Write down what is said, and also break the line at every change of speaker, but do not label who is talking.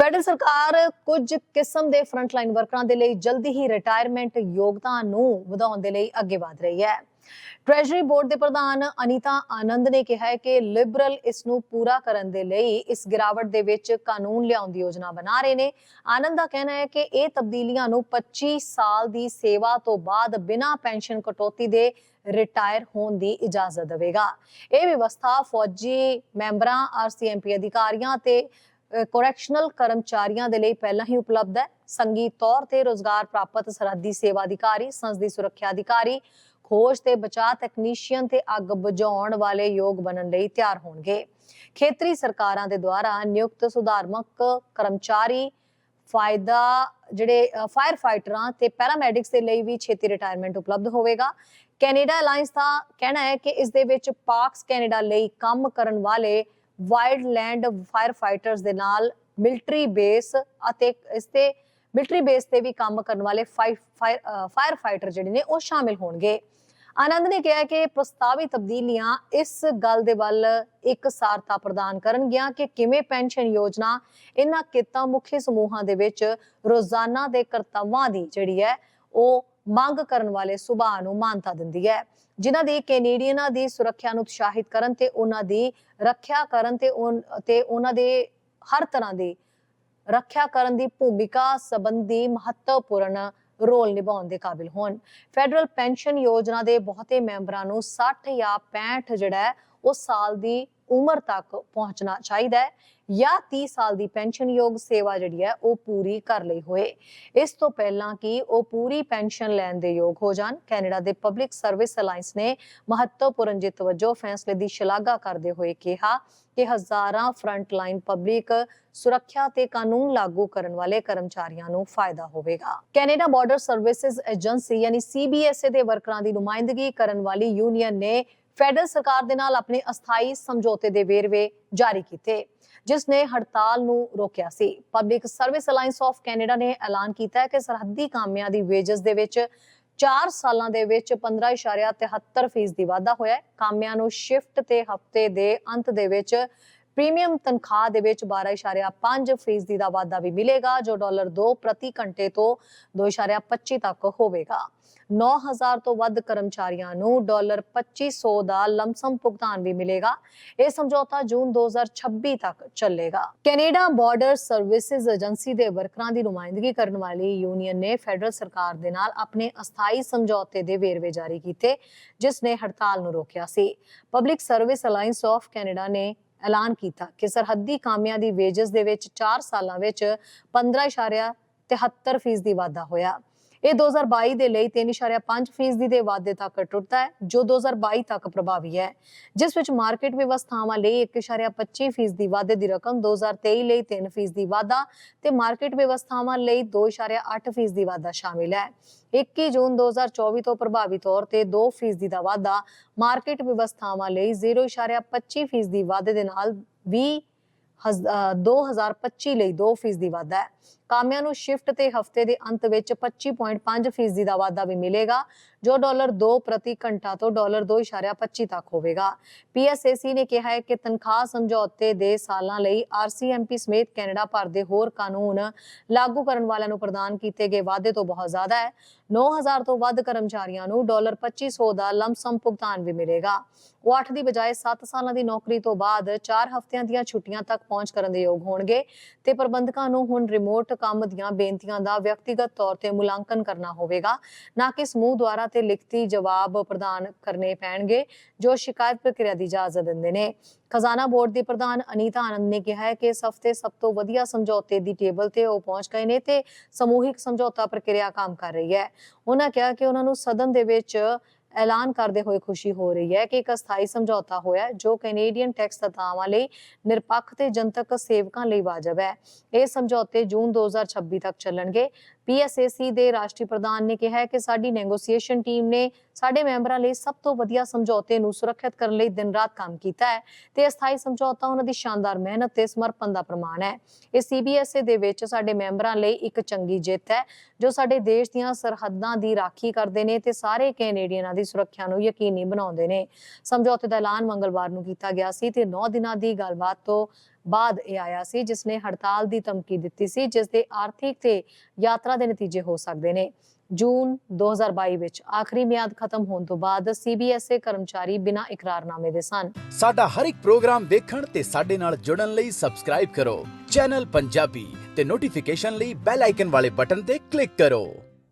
Federal ਸਰਕਾਰ ਕੁਝ ਕਿਸਮ ਦੇ ਫਰੰਟਲਾਈਨ ਵਰਕਰਾਂ ਦੇ ਲਈ ਜਲਦੀ ਹੀ ਰਿਟਾਇਰਮੈਂਟ ਯੋਗਤਾ ਨੂੰ ਵਧਾਉਣ ਦੇ ਲਈ ਅੱਗੇ ਵਧ ਰਹੀ ਹੈ। ਟ੍ਰੈਜਰੀ ਬੋਰਡ ਦੇ ਪ੍ਰਧਾਨ ਅਨੀਤਾ ਆਨੰਦ ਨੇ ਕਿਹਾ ਹੈ ਕਿ ਲਿਬਰਲ ਇਸ ਨੂੰ ਪੂਰਾ ਕਰਨ ਦੇ ਲਈ ਇਸ ਗਿਰਾਵਟ ਦੇ ਵਿੱਚ ਕਾਨੂੰਨ ਲਿਆਉਣ ਦੀ ਯੋਜਨਾ ਬਣਾ ਰਹੇ ਨੇ। ਆਨੰਦ ਦਾ ਕਹਿਣਾ ਹੈ ਕਿ ਇਹ ਤਬਦੀਲੀਆਂ ਨੂੰ 25 ਸਾਲ ਦੀ ਸੇਵਾ ਤੋਂ ਬਾਅਦ ਬਿਨਾਂ ਪੈਨਸ਼ਨ ਕਟੌਤੀ ਦੇ ਰਿਟਾਇਰ ਹੋਣ ਦੀ ਇਜਾਜ਼ਤ ਦੇਵੇਗਾ। ਇਹ ਵਿਵਸਥਾ ਫੌਜੀ ਮੈਂਬਰਾਂ ਆਰਸੀਐਮਪੀ ਅਧਿਕਾਰੀਆਂ ਤੇ ਕੋਰੈਕਸ਼ਨਲ ਕਰਮਚਾਰੀਆਂ ਦੇ ਲਈ ਪਹਿਲਾਂ ਹੀ ਉਪਲਬਧ ਹੈ। ਸੰਗੀ ਤੌਰ ਤੇ ਰੋਜ਼ਗਾਰ ਪ੍ਰਾਪਤ ਸਰਹੱਦੀ ਸੇਵਾ ਅਧਿਕਾਰੀ ਸੰਸਦੀ ਸੁਰੱਖਿਆ ਅਧਿਕਾਰੀ, ਖੋਜ ਤੇ ਬਚਾਅ ਤਕਨੀਸ਼ੀਅਨ ਤੇ ਅੱਗ ਬੁਝਾਉਣ ਵਾਲੇ ਯੋਗ ਬਣਨ ਲਈ ਤਿਆਰ ਹੋਣਗੇ। ਖੇਤਰੀ ਸਰਕਾਰਾਂ ਦੇ ਦੁਆਰਾ ਨਿਯੁਕਤ ਸੁਧਾਰਮਕ ਕਰਮਚਾਰੀ, ਫਾਇਦਾ ਜਿਹੜੇ ਫਾਇਰ ਫਾਈਟਰਾਂ ਤੇ ਪੈਰਾਮੈਡਿਕਸ ਦੇ ਲਈ ਵੀ ਛੇਤੀ ਰਿਟਾਇਰਮੈਂਟ ਉਪਲਬਧ ਹੋਵੇਗਾ। ਕੈਨੇਡਾ ਅਲਾਈਅੰਸ ਦਾ ਕਹਿਣਾ ਹੈ ਕਿ ਇਸ ਦੇ ਵਿੱਚ ਪਾਕਸ ਕੈਨੇਡਾ ਲਈ ਕੰਮ ਕਰਨ ਵਾਲੇ ਵਾਈਲਡ ਲੈਂਡ ਫਾਇਰ ਫਾਈਟਰਸ ਦੇ ਨਾਲ ਮਿਲਟਰੀ ਬੇਸ ਅਤੇ ਇਸ ਤੇ ਮਿਲਟਰੀ ਬੇਸ ਤੇ ਵੀ ਕੰਮ ਕਰਨ ਵਾਲੇ ਫਾਇਰ ਫਾਈਟਰ ਜਿਹੜੇ ਨੇ ਉਹ ਸ਼ਾਮਿਲ ਹੋਣਗੇ। ਆਨੰਦ ਨੇ ਕਿਹਾ ਕਿ ਪ੍ਰਸਤਾਵਿਤ ਤਬਦੀਲੀਆਂ ਇਸ ਗੱਲ ਦੇ ਵੱਲ ਇੱਕ ਸਾਰਤਾ ਪ੍ਰਦਾਨ ਕਰਨਗੀਆਂ ਕਿ ਕਿਵੇਂ ਪੈਨਸ਼ਨ ਯੋਜਨਾ ਇਹਨਾਂ ਕਿੱਤਾ ਮੁਖੀ ਸਮੂਹਾਂ ਦੇ ਵਿੱਚ ਰੋਜ਼ਾਨਾ ਦੇ ਕਰਤੱਵਾਂ ਦੀ ਜਿਹੜੀ ਹੈ ਉਹ ਮੰਗ ਕਰਨ ਵਾਲੇ ਸੁਭਾਅ ਨੂੰ ਮਾਨਤਾ ਦਿੰਦੀ ਹੈ। ਜਿਨ੍ਹਾਂ ਦੀ ਕੈਨੇਡੀਅਨਾਂ ਦੀ ਸੁਰੱਖਿਆ ਨੂੰ ਉਤਸ਼ਾਹਿਤ ਕਰਨ ਤੇ ਉਹਨਾਂ ਦੀ ਰੱਖਿਆ ਕਰਨ ਤੇ ਤੇ ਉਹਨਾਂ ਦੇ ਹਰ ਤਰ੍ਹਾਂ ਦੀ ਰੱਖਿਆ ਕਰਨ ਦੀ ਭੂਮਿਕਾ ਸੰਬੰਧੀ ਮਹੱਤਵਪੂਰਨ ਰੋਲ ਨਿਭਾਉਣ ਦੇ ਕਾਬਿਲ ਹੋਣ। ਫੈਡਰਲ ਪੈਨਸ਼ਨ ਯੋਜਨਾ ਦੇ ਬਹੁਤੇ ਮੈਂਬਰਾਂ ਨੂੰ 60 ਜਾਂ 65 ਜਿਹੜਾ ਹੈ, ਉਹ ਸਾਲ ਦੀ ਉਮਰ ਤੱਕ ਪਹੁੰਚਣਾ ਚਾਹੀਦਾ ਹੈ। ਜਾਂ 30 ਸਾਲ ਦੀ ਪੈਨਸ਼ਨ ਸੇਵਾ ਜਿਹੜੀ ਹੈ ਉਹ ਪੂਰੀ ਕਰ ਲਈ ਹੋਏ। ਇਸ ਤੋਂ ਪਹਿਲਾਂ ਕਿ ਉਹ ਪੂਰੀ ਪੈਨਸ਼ਨ ਲੈਣ ਦੇ ਯੋਗ ਹੋ ਜਾਣ, ਕੈਨੇਡਾ ਦੇ ਪਬਲਿਕ ਸਰਵਿਸ ਅਲਾਈਅੰਸ ਨੇ ਮਹੱਤਵਪੂਰਨ ਜਿੱਤ ਵਜੋਂ ਫੈਸਲੇ ਦੀ ਸ਼ਲਾਘਾ ਕਰਦੇ ਹੋਏ ਕਿਹਾ ਕਿ ਹਜ਼ਾਰਾਂ ਫਰੰਟ ਲਾਈਨ ਪਬਲਿਕ ਸੁਰੱਖਿਆ ਤੇ ਕਾਨੂੰਨ ਲਾਗੂ ਕਰਨ ਵਾਲੇ ਕਰਮਚਾਰੀਆਂ ਨੂੰ ਫਾਇਦਾ ਹੋਵੇਗਾ। ਕੈਨੇਡਾ ਬਾਰਡਰ ਸਰਵਿਸਿਜ਼ ਏਜੰਸੀ ਯਾਨੀ ਸੀਬੀਐਸਏ ਦੇ ਵਰਕਰਾਂ ਦੀ ਨੁਮਾਇੰਦਗੀ ਕਰਨ ਵਾਲੀ ਯੂਨੀਅਨ ਨੇ ਫੈਡਰਲ ਸਰਕਾਰ ਦੇ ਨਾਲ ਆਪਣੇ ਅਸਥਾਈ ਸਮਝੌਤੇ ਦੇ ਵੇਰਵੇ ਜਾਰੀ ਕੀਤੇ, ਜਿਸ ਨੇ ਹੜਤਾਲ ਨੂੰ ਰੋਕਿਆ ਸੀ। Public service alliance of Canada ਨੇ ਐਲਾਨ ਕੀਤਾ ਹੈ ਕਿ ਸਰਹੱਦੀ ਕਾਮਿਆਂ ਦੀ ਵੇਜਸ ਦੇ ਵਿੱਚ 4 ਸਾਲਾਂ ਦੇ ਵਿੱਚ 15.73% ਦੀ ਵਾਧਾ ਹੋਇਆ ਹੈ। ਕਾਮਿਆਂ ਨੂੰ ਸ਼ਿਫਟ ਤੇ ਹਫ਼ਤੇ ਦੇ ਅੰਤ ਦੇ ਵਿੱਚ ਪ੍ਰੀਮੀਅਮ ਤਨਖਾਹ ਦੇ ਵਿੱਚ 12.5% ਦੀ ਦਾ ਵਾਧਾ ਵੀ ਮਿਲੇਗਾ, ਜੋ ਡਾਲਰ 2 ਪ੍ਰਤੀ ਘੰਟੇ ਤੋਂ 2.25 ਤੱਕ ਹੋਵੇਗਾ। 9000 ਤੋਂ ਵੱਧ ਕਰਮਚਾਰੀਆਂ ਨੂੰ ਡਾਲਰ 2500 ਦਾ ਲਮਸਮ ਭੁਗਤਾਨ ਵੀ ਮਿਲੇਗਾ। ਇਹ ਸਮਝੌਤਾ ਜੂਨ 2026 ਤੱਕ ਚੱਲੇਗਾ। ਕੈਨੇਡਾ ਬਾਰਡਰ ਸਰਵਿਸਿਜ਼ ਏਜੰਸੀ ਦੇ ਵਰਕਰਾਂ ਦੀ ਨੁਮਾਇੰਦਗੀ ਕਰਨ ਵਾਲੀ ਯੂਨੀਅਨ ਨੇ ਫੈਡਰਲ ਸਰਕਾਰ ਦੇ ਨਾਲ ਆਪਣੇ ਅਸਥਾਈ ਸਮਝੌਤੇ ਦੇ ਵੇਰਵੇ ਜਾਰੀ ਕੀਤੇ, ਜਿਸ ਨੇ ਹੜਤਾਲ ਨੂੰ ਰੋਕਿਆ ਸੀ। Public service alliance of Canada ਨੇ ਐਲਾਨ ਕੀਤਾ ਕਿ ਸਰਹੱਦੀ ਕਾਮਿਆਂ ਦੀ ਵੇਜਸ ਦੇ ਵਿੱਚ 4 ਸਾਲਾਂ ਵਿੱਚ 15.73% ਦੀ ਵਾਧਾ ਹੋਇਆ। ਇਹ 2022 ਦੇ ਲਈ 3.5% ਦੇ ਵਾਧੇ ਤੱਕ ਟੁੱਟਦਾ ਹੈ, ਜੋ 2022 ਤੱਕ ਪ੍ਰਭਾਵੀ ਹੈ। ਜਿਸ ਵਿੱਚ ਮਾਰਕੀਟ ਵਿਵਸਥਾਵਾਂ ਲਈ 1.25% ਦੀ ਵਾਧੇ ਦੀ ਰਕਮ 2023 ਲਈ 3% ਦੀ ਵਾਧਾ ਤੇ ਮਾਰਕੀਟ ਵਿਵਸਥਾਵਾਂ ਲਈ 2.8% ਦੀ ਵਾਧਾ ਸ਼ਾਮਿਲ ਹੈ। 21 ਜੂਨ 2024 ਤੋਂ ਪ੍ਰਭਾਵੀ ਤੌਰ ਤੇ 2% ਦਾ ਵਾਧਾ ਮਾਰਕੀਟ ਵਿਵਸਥਾਵਾਂ ਲਈ 0.25% ਦੀ ਵਾਧੇ ਦੇ ਨਾਲ 20 2025 ਲਈ 2% ਦੀ ਵਾਧਾ ਹੈ। ਕਾਮਿਆਂ ਨੂੰ ਸ਼ਿਫਟ ਤੇ ਹਫ਼ਤੇ ਦੇ ਅੰਤ ਵਿੱਚ 25.5% ਦਾ ਵਾਧਾ ਵੀ ਮਿਲੇਗਾ। ਜੋ ਡਾਲਰ 2 ਪ੍ਰਤੀ ਘੰਟਾ ਤੋਂ ਡਾਲਰ 2.25 ਤੱਕ ਹੋਵੇਗਾ। ਪੀਐਸਏਸੀ ਨੇ ਕਿਹਾ ਹੈ ਕਿ ਤਨਖਾਹ ਸਮਝੌਤੇ ਦੇ ਸਾਲਾਂ ਲਈ ਆਰਸੀਐਮਪੀ ਸਮੇਤ ਕੈਨੇਡਾ ਭਰ ਦੇ ਹੋਰ ਕਾਨੂੰਨ ਲਾਗੂ ਕਰਨ ਵਾਲਿਆਂ ਨੂੰ ਪ੍ਰਦਾਨ ਕੀਤੇ ਗਏ ਵਾਅਦੇ ਤੋਂ ਬਹੁਤ ਜ਼ਿਆਦਾ ਹੈ। 9000 ਤੋਂ ਵੱਧ ਕਰਮਚਾਰੀਆਂ ਨੂੰ ਡਾਲਰ 2500 ਦਾ ਲਮਸਮ ਭੁਗਤਾਨ ਵੀ ਮਿਲੇਗਾ। ਉਹ 8 ਦੀ ਬਜਾਏ 7 ਸਾਲਾਂ ਦੀ ਨੌਕਰੀ ਤੋਂ ਬਾਅਦ 4 ਹਫ਼ਤਿਆਂ ਦੀਆਂ ਛੁੱਟੀਆਂ ਤੱਕ ਪਹੁੰਚ ਕਰਨ ਦੇ ਯੋਗ ਹੋਣਗੇ ਤੇ ਪ੍ਰਬੰਧਕਾਂ ਨੂੰ ਹੁਣ ਰਿਮੋਟ ਕੰਮ ਦੀਆਂ ਬੇਨਤੀਆਂ ਦਾ ਵਿਅਕਤੀਗਤ ਤੌਰ ਤੇ ਮੁਲਾਂਕਣ ਕਰਨਾ ਹੋਵੇਗਾ। ਨਾ ਕਿ ਸਮੂਹ ਦੁਆਰਾ ਤੇ ਲਿਖਤੀ ਜਵਾਬ ਪ੍ਰਦਾਨ ਕਰਨੇ ਪੈਣਗੇ, ਜੋ ਸ਼ਿਕਾਇਤ ਪ੍ਰਕਿਰਿਆ ਦੀ ਇਜਾਜ਼ਤ ਦਿੰਦੇ ਨੇ। ਖਜ਼ਾਨਾ ਬੋਰਡ ਦੀ ਪ੍ਰਧਾਨ ਅਨੀਤਾ ਆਨੰਦ ਨੇ ਕਿਹਾ ਹੈ ਕਿ ਇਸ ਹਫ਼ਤੇ ਸਭ ਤੋਂ ਵਧੀਆ ਸਮਝੌਤੇ ਦੀ ਟੇਬਲ ਤੇ ਉਹ ਪਹੁੰਚ ਗਏ ਨੇ ਤੇ ਸਮੂਹਿਕ ਸਮਝੌਤਾ ਪ੍ਰਕਿਰਿਆ ਕੰਮ ਕਰ ਰਹੀ ਹੈ। ਉਹਨਾਂ ਕਿਹਾ ਕਿ ਉਹਨਾਂ ਨੂੰ ਸਦਨ ਦੇ ਵਿੱਚ ਐਲਾਨ ਕਰਦੇ ਹੋਏ ਖੁਸ਼ੀ ਹੋ ਰਹੀ ਹੈ ਕਿ ਇੱਕ ਅਸਥਾਈ ਸਮਝੌਤਾ ਹੋਇਆ ਜੋ ਕੈਨੇਡੀਅਨ ਟੈਕਸ ਤਤਾਵਾਂ ਲਈ ਨਿਰਪੱਖ ਤੇ ਜਨਤਕ ਸੇਵਕਾਂ ਲਈ ਵਾਜਬ ਹੈ। ਇਹ ਸਮਝੌਤੇ ਜੂਨ 2026 ਤੱਕ ਚੱਲਣਗੇ। ਪੀਐਸਏਸੀ ਦੇ ਰਾਸ਼ਟਰੀ ਪ੍ਰਧਾਨ ਨੇ ਕਿਹਾ ਕਿ ਸਾਡੀ ਨੈਗੋਸੀਏਸ਼ਨ ਟੀਮ ਨੇ ਸਾਡੇ ਮੈਂਬਰਾਂ ਲਈ ਸਭ ਤੋਂ ਵਧੀਆ ਸਮਝੌਤੇ ਨੂੰ ਸੁਰੱਖਿਅਤ ਕਰਨ ਲਈ ਦਿਨ ਰਾਤ ਕੰਮ ਕੀਤਾ ਹੈ ਤੇ ਅਸਥਾਈ ਸਮਝੌਤਾ ਉਹਨਾਂ ਦੀ ਸ਼ਾਨਦਾਰ ਮਿਹਨਤ ਤੇ ਸਮਰਪਣ ਦਾ ਪ੍ਰਮਾਣ ਹੈ। ਇਹ ਸੀਬੀਐਸਏ ਦੇ ਵਿੱਚ ਸਾਡੇ ਮੈਂਬਰਾਂ ਲਈ ਇੱਕ ਚੰਗੀ ਜਿੱਤ ਹੈ, ਜੋ ਸਾਡੇ ਦੇਸ਼ ਦੀਆਂ ਸਰਹੱਦਾਂ ਦੀ ਰਾਖੀ ਕਰਦੇ ਨੇ ਤੇ ਸਾਰੇ ਕੈਨੇਡੀਅਨਾਂ ਦੀ ਸੁਰੱਖਿਆ ਨੂੰ ਯਕੀਨੀ ਬਣਾਉਂਦੇ ਨੇ। ਸਮਝੌਤੇ ਦਾ ਐਲਾਨ ਮੰਗਲਵਾਰ ਨੂੰ ਕੀਤਾ ਗਿਆ ਸੀ ਤੇ 9 ਦਿਨਾਂ ਦੀ ਗੱਲਬਾਤ ਤੋਂ ਬਾਅਦ ਇਹ ਆਇਆ ਸੀ, ਜਿਸ ਨੇ ਹੜਤਾਲ ਦੀ ਧਮਕੀ ਦਿੱਤੀ ਸੀ, ਜਿਸ ਦੇ ਆਰਥਿਕ ਤੇ ਯਾਤਰਾ ਦੇ ਨਤੀਜੇ ਹੋ ਸਕਦੇ ਨੇ। ਜੂਨ 2022 ਵਿੱਚ ਆਖਰੀ ਮਿਆਦ ਖਤਮ ਹੋਣ ਤੋਂ ਬਾਅਦ ਸੀਬੀਐਸਏ ਕਰਮਚਾਰੀ ਬਿਨਾਂ ਇਕਰਾਰਨਾਮੇ ਦੇ ਸਨ।
ਸਾਡਾ ਹਰ ਇੱਕ ਪ੍ਰੋਗਰਾਮ ਦੇਖਣ ਤੇ ਸਾਡੇ ਨਾਲ ਜੁੜਨ ਲਈ ਸਬਸਕ੍ਰਾਈਬ ਕਰੋ। ਚੈਨਲ ਪੰਜਾਬੀ ਤੇ ਨੋਟੀਫਿਕੇਸ਼ਨ ਲਈ ਬੈਲ ਆਈਕਨ ਵਾਲੇ ਬਟਨ ਤੇ ਕਲਿੱਕ ਕਰੋ।